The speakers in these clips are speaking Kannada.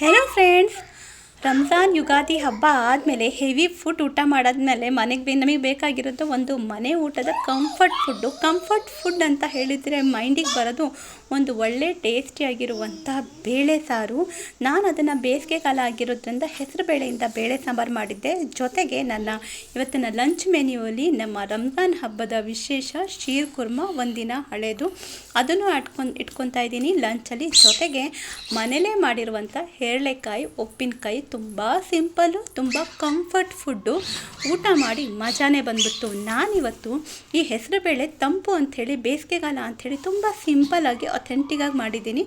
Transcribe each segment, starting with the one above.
Hello friends, ರಂಜಾನ್ ಯುಗಾದಿ ಹಬ್ಬ ಆದಮೇಲೆ ಹೆವಿ ಫುಡ್ ಊಟ ಮಾಡಾದ್ಮೇಲೆ ಮನೆಗೆ ಬೇ ನಮಗೆ ಬೇಕಾಗಿರೋದು ಒಂದು ಮನೆ ಊಟದ ಕಂಫರ್ಟ್ ಫುಡ್ಡು ಕಂಫರ್ಟ್ ಫುಡ್ ಅಂತ ಹೇಳಿದರೆ ಮೈಂಡಿಗೆ ಬರೋದು ಒಂದು ಒಳ್ಳೆ ಟೇಸ್ಟಿಯಾಗಿರುವಂಥ ಬೇಳೆ ಸಾರು. ನಾನು ಅದನ್ನು ಬೇಸಿಗೆ ಕಾಲ ಆಗಿರೋದ್ರಿಂದ ಹೆಸರು ಬೇಳೆಯಿಂದ ಬೇಳೆ ಸಾಂಬಾರು ಮಾಡಿದ್ದೆ. ಜೊತೆಗೆ ನನ್ನ ಇವತ್ತಿನ ಲಂಚ್ ಮೆನ್ಯೂವಲ್ಲಿ ನಮ್ಮ ರಂಜಾನ್ ಹಬ್ಬದ ವಿಶೇಷ ಶೀರ್ ಕುರ್ಮ ಒಂದಿನ ಹಳೇದು. ಅದನ್ನು ಅಟ್ಕೊಂಡು ಇಟ್ಕೊತಾ ಇದ್ದೀನಿ. ಲಂಚಲ್ಲಿ ಜೊತೆಗೆ ಮನೇಲೇ ಮಾಡಿರುವಂಥ ಹೇರಳೆಕಾಯಿ ಉಪ್ಪಿನಕಾಯಿ ತುಂಬ ಸಿಂಪಲ್ಲು ತುಂಬ ಕಂಫರ್ಟ್ ಫುಡ್ಡು ಊಟ ಮಾಡಿ ಮಜಾನೇ ಬಂದ್ಬಿಡ್ತು. ನಾನಿವತ್ತು ಈ ಹೆಸರುಬೇಳೆ ತಂಪು ಅಂಥೇಳಿ, ಬೇಸಿಗೆಗಾಲ ಅಂಥೇಳಿ ತುಂಬ ಸಿಂಪಲ್ಲಾಗಿ ಅಥೆಂಟಿಕಾಗಿ ಮಾಡಿದ್ದೀನಿ.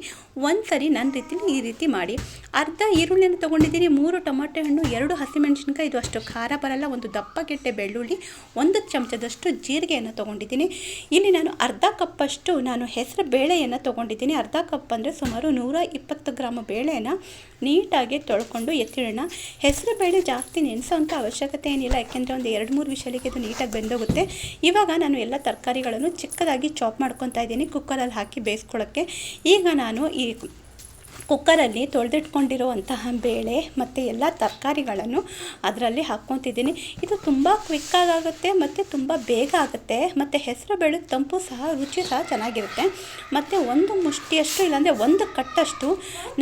ಒಂದು ಸರಿ ನನ್ನ ರೀತಿಲಿ ಈ ರೀತಿ ಮಾಡಿ. ಅರ್ಧ ಈರುಳ್ಳಿಯನ್ನು ತೊಗೊಂಡಿದ್ದೀನಿ. ಮೂರು ಟೊಮಾಟೊ ಹಣ್ಣು, ಎರಡು ಹಸಿಮೆಣಸಿನ್ಕಾಯಿ, ಇದು ಅಷ್ಟು ಖಾರ ಬರಲ್ಲ. ಒಂದು ದಪ್ಪ ಗೆಡ್ಡೆ ಬೆಳ್ಳುಳ್ಳಿ, ಒಂದು ಚಮಚದಷ್ಟು ಜೀರಿಗೆಯನ್ನು ತೊಗೊಂಡಿದ್ದೀನಿ. ಇಲ್ಲಿ ನಾನು ಅರ್ಧ ಕಪ್ಪಷ್ಟು ನಾನು ಹೆಸರು ಬೇಳೆಯನ್ನು ತೊಗೊಂಡಿದ್ದೀನಿ. ಅರ್ಧ ಕಪ್ ಅಂದರೆ ಸುಮಾರು ನೂರ ಇಪ್ಪತ್ತು ಗ್ರಾಮ್ ಬೇಳೆಯನ್ನು ನೀಟಾಗಿ ತೊಳ್ಕೊಂಡು ಎತ್ತಿಡೋಣ ಹೆಸರು ಬೇಳೆ ಜಾಸ್ತಿ ನೆನೆಸೋಂಥ ಅವಶ್ಯಕತೆ ಏನಿಲ್ಲ, ಯಾಕೆಂದರೆ ಒಂದು ಎರಡು ಮೂರು ವಿಷಯಕ್ಕೆ ಇದು ನೀಟಾಗಿ ಬೆಂದೋಗುತ್ತೆ. ಇವಾಗ ನಾನು ಎಲ್ಲ ತರಕಾರಿಗಳನ್ನು ಚಿಕ್ಕದಾಗಿ ಚಾಪ್ ಮಾಡ್ಕೊತಾ ಇದ್ದೀನಿ ಕುಕ್ಕರಲ್ಲಿ ಹಾಕಿ ಬೇಯಿಸ್ಕೊಳ್ಳೋಕ್ಕೆ. ಈಗ ನಾನು ಈ ಕುಕ್ಕರಲ್ಲಿ ತೊಳೆದಿಟ್ಕೊಂಡಿರುವಂತಹ ಬೇಳೆ ಮತ್ತು ಎಲ್ಲ ತರಕಾರಿಗಳನ್ನು ಅದರಲ್ಲಿ ಹಾಕ್ಕೊತಿದ್ದೀನಿ. ಇದು ತುಂಬ ಕ್ವಿಕ್ಕಾಗುತ್ತೆ ಮತ್ತು ತುಂಬ ಬೇಗ ಆಗುತ್ತೆ. ಮತ್ತು ಹೆಸರು ಬೇಳೆ ತಂಪು ಸಹ, ರುಚಿ ಸಹ ಚೆನ್ನಾಗಿರುತ್ತೆ. ಮತ್ತು ಒಂದು ಮುಷ್ಟಿಯಷ್ಟು ಇಲ್ಲಾಂದರೆ ಒಂದು ಕಟ್ಟಷ್ಟು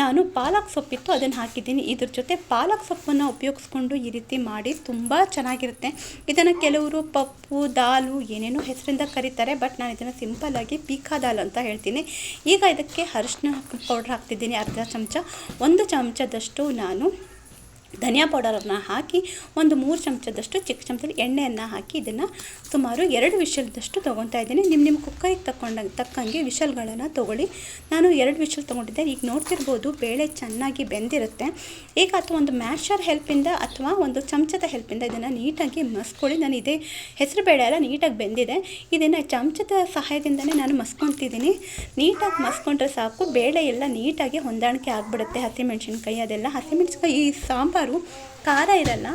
ನಾನು ಪಾಲಕ್ ಸೊಪ್ಪಿತ್ತು, ಅದನ್ನು ಹಾಕಿದ್ದೀನಿ. ಇದ್ರ ಜೊತೆ ಪಾಲಕ್ ಸೊಪ್ಪನ್ನು ಉಪಯೋಗಿಸ್ಕೊಂಡು ಈ ರೀತಿ ಮಾಡಿ ತುಂಬ ಚೆನ್ನಾಗಿರುತ್ತೆ. ಇದನ್ನು ಕೆಲವರು ಪಪ್ಪು, ದಾಲು, ಏನೇನೋ ಹೆಸರಿಂದ ಕರೀತಾರೆ, ಬಟ್ ನಾನು ಇದನ್ನು ಸಿಂಪಲ್ಲಾಗಿ ಪೀಕಾ ದಾಲ್ ಅಂತ ಹೇಳ್ತೀನಿ. ಈಗ ಇದಕ್ಕೆ ಅರಿಶಿನ ಪೌಡ್ರ್ ಹಾಕ್ತಿದ್ದೀನಿ. ಅರ್ಧ ಚಮಚ ಒಂದು ಚಮಚದಷ್ಟು ನಾನು ಧನಿಯಾ ಪೌಡರನ್ನು ಹಾಕಿ ಒಂದು ಮೂರು ಚಮಚದಷ್ಟು ಚಿಕ್ಕ ಚಮಚದಲ್ಲಿ ಎಣ್ಣೆಯನ್ನು ಹಾಕಿ ಇದನ್ನು ಸುಮಾರು ಎರಡು ವಿಷಲ್ದಷ್ಟು ತೊಗೊತಾ ಇದ್ದೀನಿ. ನಿಮ್ಮ ನಿಮ್ಮ ಕುಕ್ಕರಿಗೆ ತಗೊಂಡ ತಕ್ಕಂಗೆ ವಿಷಲ್ಗಳನ್ನು ತೊಗೊಳ್ಳಿ. ನಾನು ಎರಡು ವಿಷಲ್ ತೊಗೊಂಡಿದ್ದೆ. ಈಗ ನೋಡ್ತಿರ್ಬೋದು ಬೇಳೆ ಚೆನ್ನಾಗಿ ಬೆಂದಿರುತ್ತೆ. ಈಗ ಅಥವಾ ಒಂದು ಮ್ಯಾಶರ್ ಹೆಲ್ಪಿಂದ ಅಥವಾ ಒಂದು ಚಮಚದ ಹೆಲ್ಪಿಂದ ಇದನ್ನು ನೀಟಾಗಿ ಮಸ್ಕೊಳ್ಳಿ. ನಾನು ಇದೇ ಹೆಸರು ಬೇಳೆ ಎಲ್ಲ ನೀಟಾಗಿ ಬೆಂದಿದೆ. ಇದನ್ನು ಚಮಚದ ಸಹಾಯದಿಂದನೇ ನಾನು ಮಸ್ಕೊತಿದ್ದೀನಿ. ನೀಟಾಗಿ ಮಸ್ಕೊಂಡ್ರೆ ಸಾಕು. ಬೇಳೆ ಎಲ್ಲ ನೀಟಾಗಿ ಹೊಂದಾಣಿಕೆ ಆಗಿಬಿಡುತ್ತೆ. ಹಸಿಮೆಣ್ಸಿನ್ಕಾಯಿ ಅದೆಲ್ಲ. ಹಸಿಮೆಣ್ಸಿನ್ಕಾಯಿ ಈ ಸಾಂಬಾರು ಖಾರ ಇರಲ್ಲ.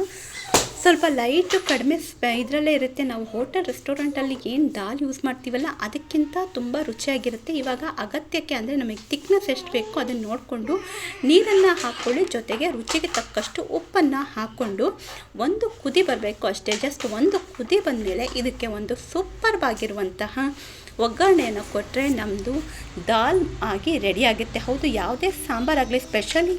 ಸ್ವಲ್ಪ ಲೈಟು ಕಡಿಮೆ ಇದರಲ್ಲೇ ಇರುತ್ತೆ. ನಾವು ಹೋಟೆಲ್ ರೆಸ್ಟೋರೆಂಟಲ್ಲಿ ಏನು ದಾಲ್ ಯೂಸ್ ಮಾಡ್ತೀವಲ್ಲ, ಅದಕ್ಕಿಂತ ತುಂಬ ರುಚಿಯಾಗಿರುತ್ತೆ. ಇವಾಗ ಅಗತ್ಯಕ್ಕೆ ಅಂದರೆ ನಮಗೆ ತಿಕ್ನೆಸ್ ಎಷ್ಟು ಬೇಕೋ ಅದನ್ನು ನೋಡಿಕೊಂಡು ನೀರನ್ನು ಹಾಕ್ಕೊಳ್ಳಿ ಜೊತೆಗೆ ರುಚಿಗೆ ತಕ್ಕಷ್ಟು ಉಪ್ಪನ್ನು ಹಾಕ್ಕೊಂಡು ಒಂದು ಕುದಿ ಬರಬೇಕು ಅಷ್ಟೇ. ಜಸ್ಟ್ ಒಂದು ಕುದಿ ಬಂದಮೇಲೆ ಇದಕ್ಕೆ ಒಂದು ಸೂಪರ್ವಾಗಿರುವಂತಹ ಒಗ್ಗರಣೆಯನ್ನು ಕೊಟ್ಟರೆ ನಮ್ಮದು ದಾಲ್ ಆಗಿ ರೆಡಿಯಾಗುತ್ತೆ ಹೌದು, ಯಾವುದೇ ಸಾಂಬಾರಾಗಲಿ ಸ್ಪೆಷಲಿ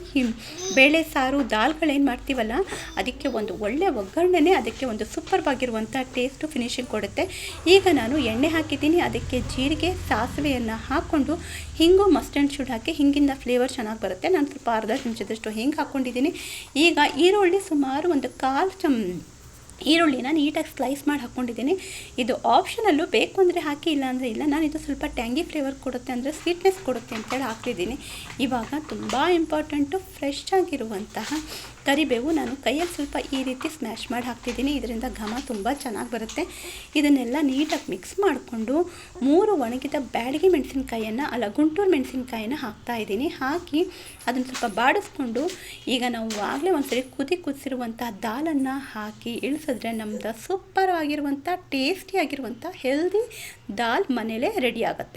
ಬೇಳೆ ಸಾರು ದಾಲ್ಗಳೇನು ಮಾಡ್ತೀವಲ್ಲ, ಅದಕ್ಕೆ ಒಂದು ಒಳ್ಳೆಯ ಒಗ್ಗರಣೆನೇ ಅದಕ್ಕೆ ಒಂದು ಸೂಪರ್ವಾಗಿರುವಂಥ ಟೇಸ್ಟು ಫಿನಿಶಿಂಗ್ ಕೊಡುತ್ತೆ. ಈಗ ನಾನು ಎಣ್ಣೆ ಹಾಕಿದ್ದೀನಿ, ಅದಕ್ಕೆ ಜೀರಿಗೆ, ಸಾಸಿವೆಯನ್ನು ಹಾಕ್ಕೊಂಡು ಹಿಂಗು ಮಸ್ಟರ್ಡ್ ಶುಡ್ ಹಾಕಿ, ಹಿಂಗಿಂದ ಫ್ಲೇವರ್ ಚೆನ್ನಾಗಿ ಬರುತ್ತೆ. ನಾನು ಸ್ವಲ್ಪ ಅರ್ಧ ಚಮಚದಷ್ಟು ಹಿಂಗೆ ಹಾಕ್ಕೊಂಡಿದ್ದೀನಿ ಈಗ ಈರುಳ್ಳಿ ಸುಮಾರು ಒಂದು ಕಾಲು ಚಮ್ ಈರುಳ್ಳಿನ ನೀಟಾಗಿ ಸ್ಲೈಸ್ ಮಾಡಿ ಹಾಕ್ಕೊಂಡಿದ್ದೀನಿ. ಇದು ಆಪ್ಷನಲ್ಲೂ ಬೇಕು ಅಂದರೆ ಹಾಕಿ ಇಲ್ಲ ಅಂದರೆ ಇಲ್ಲ. ನಾನು ಇದು ಸ್ವಲ್ಪ ಟ್ಯಾಂಗಿ ಫ್ಲೇವರ್ ಕೊಡುತ್ತೆ ಅಂದರೆ ಸ್ವೀಟ್ನೆಸ್ ಕೊಡುತ್ತೆ ಅಂತೇಳಿ ಹಾಕ್ತಿದ್ದೀನಿ. ಇವಾಗ ತುಂಬ ಇಂಪಾರ್ಟೆಂಟು ಫ್ರೆಶ್ ಆಗಿರುವಂತಹ ಕರಿಬೇವು ನಾನು ಕೈಯಲ್ಲಿ ಸ್ವಲ್ಪ ಈ ರೀತಿ ಸ್ಮ್ಯಾಶ್ ಮಾಡಿ ಹಾಕ್ತಿದ್ದೀನಿ. ಇದರಿಂದ ಘಮ ತುಂಬ ಚೆನ್ನಾಗಿ ಬರುತ್ತೆ. ಇದನ್ನೆಲ್ಲ ನೀಟಾಗಿ ಮಿಕ್ಸ್ ಮಾಡಿಕೊಂಡು ಮೂರು ಒಣಗಿದ ಬ್ಯಾಡಗಿ ಮೆಣಸಿನ್ಕಾಯನ್ನು, ಅಲ್ಲ ಗುಂಟೂರು ಹಾಕ್ತಾ ಇದ್ದೀನಿ. ಹಾಕಿ ಅದನ್ನು ಸ್ವಲ್ಪ ಬಾಡಿಸ್ಕೊಂಡು ಈಗ ನಾವು ಆಗಲೇ ಒಂದ್ಸರಿ ಕುದಿ ಕುದಿಸಿರುವಂತಹ ದಾಲನ್ನು ಹಾಕಿ ಇಳಿಸಿದ್ರೆ ನಮ್ದು ಸೂಪರ್ ಆಗಿರುವಂಥ ಟೇಸ್ಟಿಯಾಗಿರುವಂಥ ಹೆಲ್ದಿ ದಾಲ್ ಮನೇಲೇ ರೆಡಿ ಆಗುತ್ತೆ.